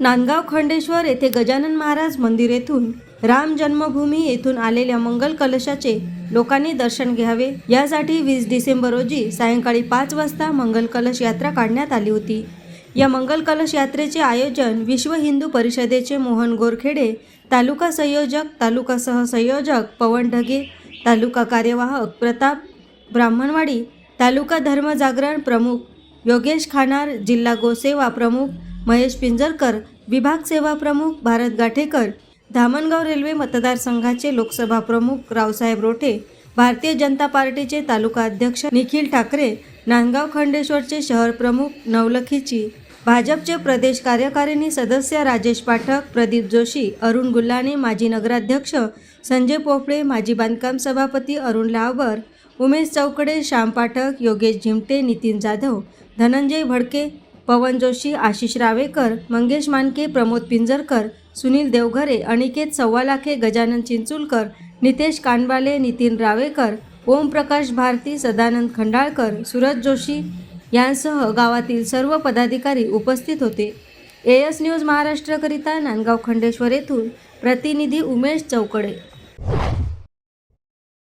नांदगाव खंडेश्वर येथे गजानन महाराज मंदिर येथून राम जन्मभूमी येथून आलेल्या मंगल कलशाचे लोकांनी दर्शन घ्यावे. यासाठी वीस डिसेंबर रोजी सायंकाळी पाच वाजता मंगल कलश यात्रा काढण्यात आली होती. या मंगल कलश यात्रेचे आयोजन विश्व हिंदू परिषदेचे मोहन गोरखेडे तालुका संयोजक तालुका सहसंयोजक पवन ढगे तालुका कार्यवाहक प्रताप ब्राह्मणवाडी तालुका धर्मजागरण प्रमुख योगेश खानार जिल्हा गोसेवा प्रमुख महेश पिंजरकर विभाग सेवा प्रमुख भारत गाठेकर धामणगाव रेल्वे मतदारसंघाचे लोकसभा प्रमुख रावसाहेब रोठे भारतीय जनता पार्टीचे तालुका अध्यक्ष निखिल ठाकरे नांदगाव खंडेश्वरचे शहर प्रमुख नवलखीची भाजपचे प्रदेश कार्यकारिणी सदस्य राजेश पाठक प्रदीप जोशी अरुण गुल्लाने माजी नगराध्यक्ष संजय पोफळे माजी बांधकाम सभापती अरुण लावबर उमेश चौकडे श्याम पाठक योगेश झिमटे नितीन जाधव धनंजय भडके पवन जोशी आशिष रावेकर मंगेश मानके प्रमोद पिंजरकर सुनील देवघरे अनिकेत सव्वालाखे गजानन चिंचुलकर नितेश कानबाले नितीन रावेकर ओमप्रकाश भारती सदानंद खंडाळकर सुरज जोशी यांसह गावातील सर्व पदाधिकारी उपस्थित होते. एएस न्यूज महाराष्ट्रकरिता नांदगाव खंडेश्वर येथून प्रतिनिधी उमेश चौकडे.